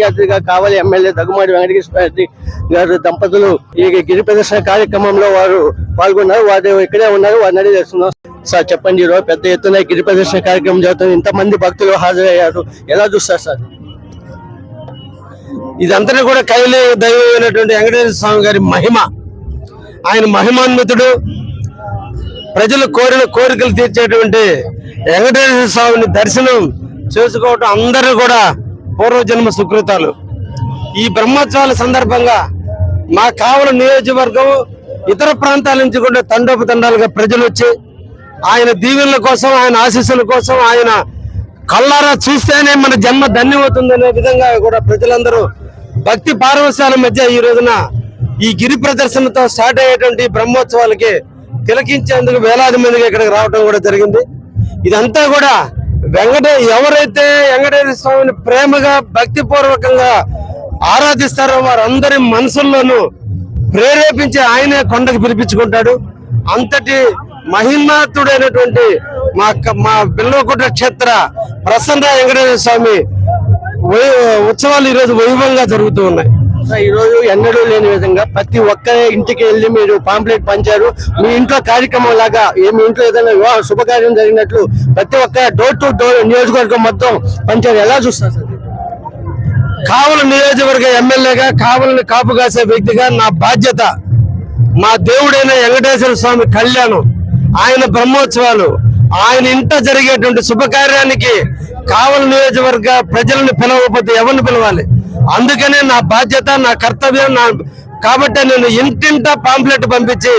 ముఖ్య అతిథిగా కావాలి ఎమ్మెల్యే దగ్గుమాటి వెంకటకృష్ణ గారు దంపతులు ఈ గిరి ప్రదర్శన కార్యక్రమంలో వారు పాల్గొన్నారు. వారు ఇక్కడే ఉన్నారు. వారిని అడిగి తెలుసుకుందాం. సార్ చెప్పండి ఈరోజు పెద్ద ఎత్తున గిరి ప్రదర్శన కార్యక్రమం జరుగుతుంది. ఇంతమంది భక్తులు హాజరయ్యారు. ఎలా చూస్తారు సార్? ఇదంతా కూడా కైలే దైవమైనటువంటి వెంకటేశ్వర స్వామి గారి మహిమ. ఆయన మహిమాన్వితుడు. ప్రజలు కోరిన కోరికలు తీర్చేటువంటి వెంకటేశ్వర స్వామిని దర్శనం చేసుకోవటం అందరూ కూడా పూర్వజన్మ సుకృతాలు. ఈ బ్రహ్మోత్సవాల సందర్భంగా మా కావల నియోజకవర్గం ఇతర ప్రాంతాల నుంచి కూడా తండోపతండాలుగా ప్రజలు వచ్చి ఆయన దీవెనల కోసం ఆయన ఆశీస్సుల కోసం ఆయన కళ్ళారా చూస్తేనే మన జన్మ ధన్యమవుతుందనే విధంగా కూడా ప్రజలందరూ భక్తి పారవశాల మధ్య ఈ రోజున ఈ గిరి ప్రదర్శనతో స్టార్ట్ అయ్యేటువంటి బ్రహ్మోత్సవాలకి తిలకించేందుకు వేలాది మందికి ఇక్కడికి రావడం కూడా జరిగింది. ఇదంతా కూడా వెంకటే ఎవరైతే వెంకటేశ్వర స్వామిని ప్రేమగా భక్తి పూర్వకంగా ఆరాధిస్తారో వారందరి మనసుల్లోనూ ప్రేరేపించి ఆయనే కొండకు పిలిపించుకుంటాడు. అంతటి మహిమాతుడైనటువంటి మా మా బిల్వకుంట క్షేత్ర ప్రసన్న వెంకటేశ్వర స్వామి ఉత్సవాలు ఈరోజు వైభవంగా జరుగుతూ ఉన్నాయి. ఈరోజు ఈ రోజు ఎన్నడూ లేని విధంగా ప్రతి ఒక్కరే ఇంటికి వెళ్ళి మీరు పాంప్లెట్ పంచారు. మీ ఇంట్లో కార్యక్రమం లాగా మీ ఇంట్లో ఏదైనా వివాహ శుభకార్యం జరిగినట్లు ప్రతి ఒక్క డోర్ టు డోర్ నియోజకవర్గం మొత్తం పంచారు. ఎలా చూస్తారు సార్? కావల నియోజకవర్గ ఎమ్మెల్యేగా కావలని కాపు కాసే వ్యక్తిగా నా బాధ్యత మా దేవుడైన వెంకటేశ్వర స్వామి కళ్యాణం ఆయన బ్రహ్మోత్సవాలు ఆయన ఇంట జరిగేటువంటి శుభకార్యానికి కావల నియోజకవర్గ ప్రజలను పిలవకపోతే ఎవరిని పిలవాలి? అందుకనే నా బాధ్యత నా కర్తవ్యం నా కాబట్టి నేను ఇంటింట పాంప్లెట్ పంపించి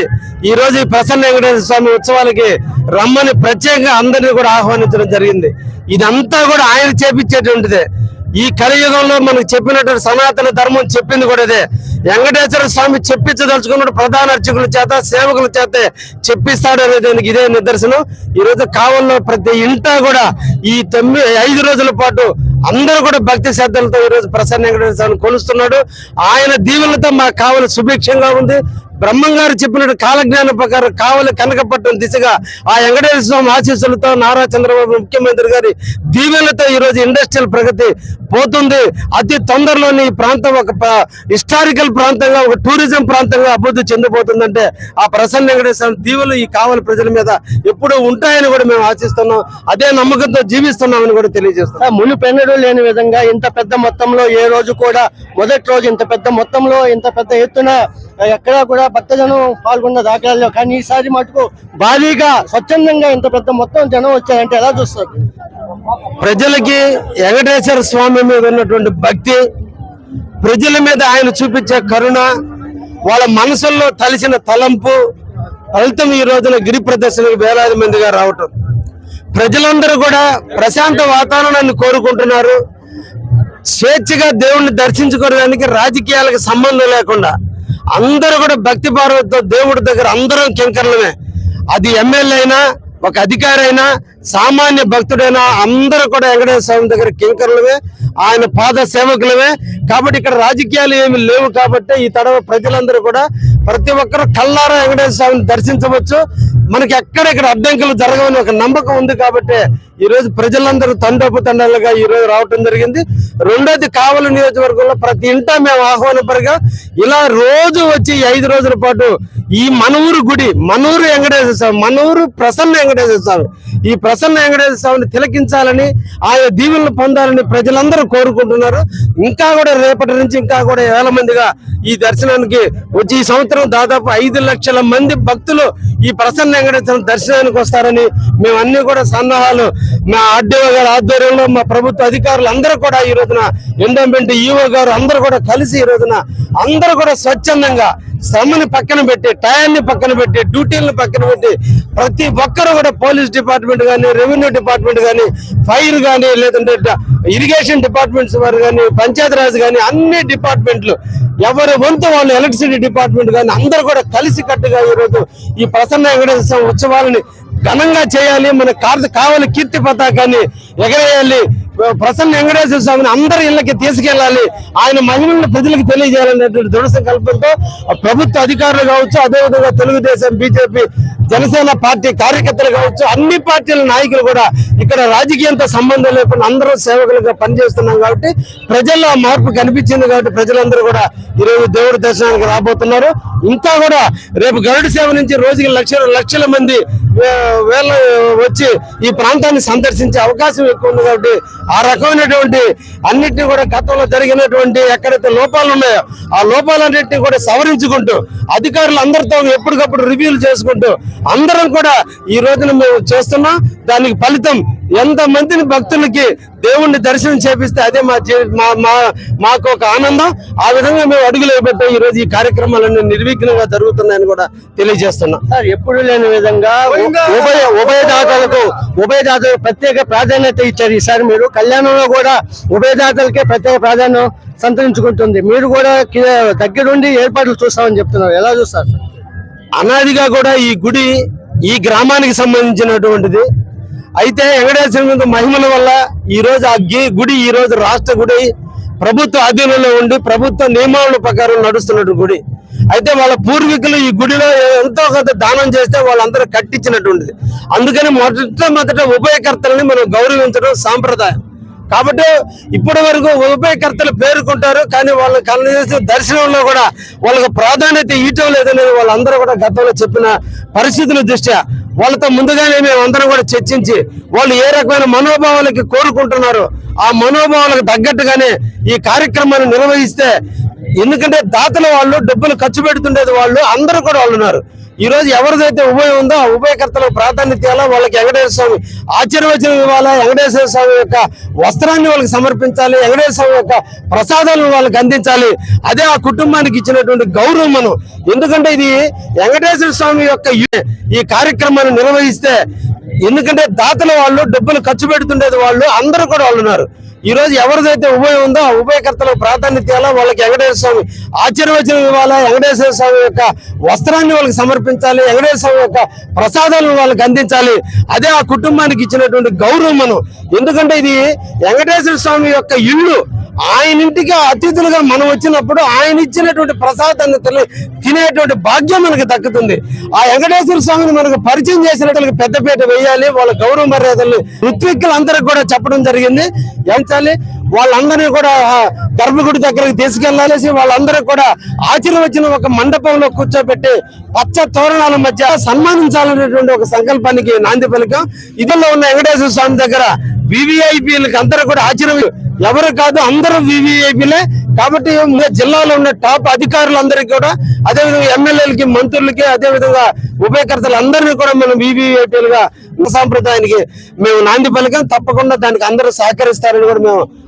ఈ రోజు ఈ ప్రసన్న వెంకటేశ్వర స్వామి ఉత్సవాలకి రమ్మని ప్రత్యేకంగా అందరినీ కూడా ఆహ్వానించడం జరిగింది. ఇదంతా కూడా ఆయన చేపించేటువంటిదే. ఈ కలియుగంలో మనకు చెప్పినట్టు సనాతన ధర్మం చెప్పింది కూడా ఇదే. వెంకటేశ్వర స్వామి చెప్పించదలుచుకున్న ప్రధాన అర్చకుల చేత సేవకుల చేత చెప్పిస్తాడు అనేది దానికి ఇదే నిదర్శనం. ఈ రోజు కావల్లో ప్రతి ఇంటా కూడా ఈ తొమ్మిది ఐదు రోజుల పాటు అందరూ కూడా భక్తి శ్రద్ధలతో ఈ రోజు ప్రసన్న వెంకటేశ్వర స్వామిని కొలుస్తున్నాడు. ఆయన దీవులతో మా కావలు సుభిక్షంగా ఉంది. బ్రహ్మంగారు చెప్పినట్టు కాలజ్ఞానం ప్రకారం కావలి కనకపట్నం దిశగా ఆ వెంకటేశ్వర స్వామి ఆశీస్సులతో నారా చంద్రబాబు ముఖ్యమంత్రి గారి దీవెనలతో ఈరోజు ఇండస్ట్రియల్ ప్రగతి పోతుంది. అతి తొందరలోని ఈ ప్రాంతం ఒక హిస్టారికల్ ప్రాంతంగా ఒక టూరిజం ప్రాంతంగా అభివృద్ధి చెందిపోతుందంటే ఆ ప్రసన్న వెంకటేశ్వర స్వామి దీవులు ఈ కావలి ప్రజల మీద ఎప్పుడూ ఉంటాయని కూడా మేము ఆశిస్తున్నాం. అదే నమ్మకంతో జీవిస్తున్నామని కూడా తెలియజేస్తున్నాం. సార్, లేని విధంగా ఇంత పెద్ద మొత్తంలో ఏ రోజు కూడా మొదటి రోజు ఇంత పెద్ద మొత్తంలో ఇంత పెద్ద ఎత్తున ఎక్కడా కూడా భక్తజనం పాల్గొన్న దాఖలాల్లో. కానీ ఈసారి మటుకు భారీగా స్వచ్ఛందంగా ఇంత పెద్ద మొత్తం జనం వచ్చారంటే ఎలా చూస్తారు? ప్రజలకి వెంకటేశ్వర స్వామి మీద ఉన్నటువంటి భక్తి ప్రజల మీద ఆయన చూపించే కరుణ వాళ్ళ మనసుల్లో తలిసిన తలంపు ఫలితం ఈ రోజున గిరి ప్రదర్శనకు వేలాది మందిగా రావటం. ప్రజలందరూ కూడా ప్రశాంత వాతావరణాన్ని కోరుకుంటున్నారు. స్వేచ్ఛగా దేవుణ్ణి దర్శించుకోవడానికి రాజకీయాలకు సంబంధం లేకుండా అందరూ కూడా భక్తి భావంతో దేవుడి దగ్గర అందరం కింకర్లమే. అది ఎమ్మెల్యే అయినా ఒక అధికారి అయినా సామాన్య భక్తుడైనా అందరూ కూడా వెంకటేశ్వర స్వామి దగ్గర కింకర్లమే. ఆయన పాద సేవకులమే. కాబట్టి ఇక్కడ రాజకీయాలు ఏమి లేవు కాబట్టి ఈ తడవ ప్రజలందరూ కూడా ప్రతి ఒక్కరు కల్లారా వెంకటేశ్వర స్వామిని దర్శించవచ్చు. మనకి ఎక్కడెక్కడ అడ్డంకులు జరగవని ఒక నమ్మకం ఉంది కాబట్టి ఈ రోజు ప్రజలందరూ తండోపు తండాలుగా ఈ రోజు రావటం జరిగింది. రెండోది కావలి నియోజకవర్గంలో ప్రతి ఇంటా మేము ఆహ్వానపరిగా ఇలా రోజు వచ్చి ఐదు రోజుల పాటు ఈ మనూరు గుడి మనూరు వెంకటేశ్వర స్వామి మనూరు ప్రసన్న వెంకటేశ్వర స్వామి. ఈ ప్రసన్న వెంకటేశ్వర స్వామిని తిలకించాలని ఆయన దీవెనలు పొందాలని ప్రజలందరూ కోరుకుంటున్నారు. ఇంకా కూడా రేపటి నుంచి ఇంకా కూడా వేల మందిగా ఈ దర్శనానికి వచ్చి ఈ సంవత్సరం దాదాపు ఐదు లక్షల మంది భక్తులు ఈ ప్రసన్న వెంకటేశ్వర దర్శనానికి వస్తారని మేము అన్ని కూడా సన్నాహాలు మా ఆర్డీఓ గారి ఆధ్వర్యంలో మా ప్రభుత్వ అధికారులు అందరూ కూడా ఈ రోజున ఎండోమెంట్ ఈఓ గారు అందరూ కూడా కలిసి ఈ రోజున అందరూ కూడా స్వచ్ఛందంగా శ్రమని పక్కన పెట్టి టయాన్ని పక్కన పెట్టి డ్యూటీలను పక్కన పెట్టి ప్రతి ఒక్కరు కూడా పోలీస్ డిపార్ట్మెంట్ కానీ రెవెన్యూ డిపార్ట్మెంట్ కానీ ఫైర్ కానీ లేదంటే ఇరిగేషన్ డిపార్ట్మెంట్స్ వారు కానీ పంచాయతీరాజ్ కానీ అన్ని డిపార్ట్మెంట్లు ఎవరి వంతు వాళ్ళు ఎలక్ట్రిసిటీ డిపార్ట్మెంట్ కానీ అందరూ కూడా కలిసి కట్టుగా ఈరోజు ఈ ప్రసన్న వెంకటేశ్వర స్వామి ఉత్సవాలని ఘనంగా చేయాలి. మన కార్త కావాలి కీర్తి పతాకాన్ని ఎగరేయాలి. ప్రసన్న వెంకటేశ్వర స్వామిని అందరి ఇళ్ళకి తీసుకెళ్ళాలి ఆయన మహిమలను ప్రజలకు తెలియజేయాలనేటువంటి దృఢ సంకల్పంతో ప్రభుత్వ అధికారులు కావచ్చు అదేవిధంగా తెలుగుదేశం బీజేపీ జనసేన పార్టీ కార్యకర్తలు కావచ్చు అన్ని పార్టీల నాయకులు కూడా ఇక్కడ రాజకీయంతో సంబంధం లేకుండా అందరూ సేవకులుగా పనిచేస్తున్నాం కాబట్టి ప్రజల్లో మార్పు కనిపించింది కాబట్టి ప్రజలందరూ కూడా ఈరోజు దేవుడి దర్శనానికి రాబోతున్నారు. ఇంకా కూడా రేపు గరుడు సేవ నుంచి రోజుకి లక్షల లక్షల మంది వే- వచ్చి ఈ ప్రాంతాన్ని సందర్శించే అవకాశం ఎక్కువ ఉంది కాబట్టి ఆ రకమైనటువంటి అన్నిటిని కూడా గతంలో జరిగినటువంటి ఎక్కడైతే లోపాలు ఉన్నాయో ఆ లోపాలన్నింటినీ కూడా సవరించుకుంటూ అధికారులు అందరితో ఎప్పటికప్పుడు రివ్యూలు చేసుకుంటూ అందరం కూడా ఈ రోజున మేము చేస్తున్నాం. దానికి ఫలితం ఎంత మందిని భక్తులకి దేవుణ్ణి దర్శనం చేపిస్తే అదే మా మాకు ఒక ఆనందం. ఆ విధంగా మేము అడుగులు ఈ రోజు ఈ కార్యక్రమాలన్నీ నిర్విఘ్నంగా జరుగుతున్నాయని కూడా తెలియజేస్తున్నాం. సార్ ఎప్పుడు లేని విధంగా ఉభయ ఉభయదాతలకు ఉభయదాతలకు ప్రత్యేక ప్రాధాన్యత ఇచ్చారు ఈసారి మీరు. కళ్యాణంలో కూడా ఉభయదాతలకే ప్రత్యేక ప్రాధాన్యం సంతరించుకుంటుంది. మీరు కూడా దగ్గరుండి ఏర్పాట్లు చూస్తామని చెప్తున్నారు. ఎలా చూస్తారు? అనాదిగా కూడా ఈ గుడి ఈ గ్రామానికి సంబంధించినటువంటిది. అయితే వెంకటేశ్వర మహిమల వల్ల ఈ రోజు ఆ గి- గుడి ఈ రోజు రాష్ట్ర గుడి ప్రభుత్వ ఆధీనంలో ఉండి ప్రభుత్వ నియమావళి ప్రకారం నడుస్తున్నట్టు గుడి. అయితే వాళ్ళ పూర్వీకులు ఈ గుడిలో ఎంతో కొంత దానం చేస్తే వాళ్ళందరూ కట్టించినటువంటిది అందుకని మొదట మొదట ఉభయకర్తలని మనం గౌరవించడం సాంప్రదాయం. కాబట్టి ఇప్పటి వరకు ఉభయకర్తలు పేర్కొంటారు కానీ వాళ్ళ కనీసం దర్శనంలో కూడా వాళ్ళకు ప్రాధాన్యత ఇవ్వటం లేదనేది వాళ్ళందరూ కూడా గతంలో చెప్పిన పరిస్థితుల దృష్ట్యా వాళ్ళతో ముందుగానే మేము అందరం కూడా చర్చించి వాళ్ళు ఏ రకమైన మనోభావాలకి కోరుకుంటున్నారో ఆ మనోభావాలకు తగ్గట్టుగానే ఈ కార్యక్రమాన్ని నిర్వహిస్తే ఎందుకంటే దాతల వాళ్ళు డబ్బులు ఖర్చు పెడుతుండేది వాళ్ళు అందరూ కూడా వాళ్ళు ఉన్నారు. ఈ రోజు ఎవరిదైతే ఉభయం ఉందో ఆ ఉభయకర్తలకు ప్రాధాన్యత ఇవ్వాలా? వాళ్ళకి వెంకటేశ్వర స్వామి ఆశీర్వచనం ఇవ్వాలా? వెంకటేశ్వర స్వామి యొక్క వస్త్రాన్ని వాళ్ళకి సమర్పించాలి. వెంకటేశ్వర స్వామి యొక్క ప్రసాదాలను వాళ్ళకి అందించాలి. అదే ఆ కుటుంబానికి ఇచ్చినటువంటి గౌరవం మనం. ఎందుకంటే ఇది వెంకటేశ్వర స్వామి యొక్క ఈ కార్యక్రమాన్ని నిర్వహిస్తే ఎందుకంటే దాతల వాళ్ళు డబ్బులు ఖర్చు పెడుతుండేది వాళ్ళు అందరూ కూడా వాళ్ళు ఉన్నారు. ఈ రోజు ఎవరిదైతే ఉభయం ఉందో ఆ ఉభయకర్తలకు ప్రాధాన్యత ఇవ్వాలా? వాళ్ళకి వెంకటేశ్వర స్వామి ఆశీర్వచనం ఇవ్వాలా? వెంకటేశ్వర స్వామి యొక్క వస్త్రాన్ని వాళ్ళకి సమర్పించాలి వెంకటేశ్వర స్వామి యొక్క ప్రసాదాలను వాళ్ళకి అందించాలి. అదే ఆ కుటుంబానికి ఇచ్చినటువంటి గౌరవం మనం. ఎందుకంటే ఇది వెంకటేశ్వర స్వామి యొక్క ఇల్లు. ఆయన ఇంటికి అతిథులుగా మనం వచ్చినప్పుడు ఆయన ఇచ్చినటువంటి ప్రసాదాన్ని తినేటువంటి భాగ్యం మనకు దక్కుతుంది. ఆ వెంకటేశ్వర స్వామిని మనకు పరిచయం చేసినట్టు పెద్దపీట వేయాలి వాళ్ళ గౌరవ మర్యాదలు ఋత్విక్కులందరికి కూడా చెప్పడం జరిగింది. ఎంచాలి వాళ్ళందరినీ కూడా గర్భగుడి దగ్గరికి తీసుకెళ్ళాలేసి వాళ్ళందరూ కూడా ఆశీర్వచనం ఒక మండపంలో కూర్చోబెట్టి పచ్చ తోరణాల మధ్య సన్మానించాలనేటువంటి ఒక సంకల్పానికి నాంది పలికం. ఇదిలో ఉన్న వెంకటేశ్వర స్వామి దగ్గర వివిఐపీలకు అందరూ కూడా ఆశ్చర్యం ఎవరు కాదు అందరూ వివిఐపీలే కాబట్టి జిల్లాలో ఉన్న టాప్ అధికారులందరికీ కూడా అదేవిధంగా ఎమ్మెల్యేలకి మంత్రులకి అదేవిధంగా ఉభయకర్తలందరినీ కూడా మనం వివిఐపీలుగా సాంప్రదాయానికి మేము నాంది పలికం. తప్పకుండా దానికి అందరూ సహకరిస్తారని కూడా మేము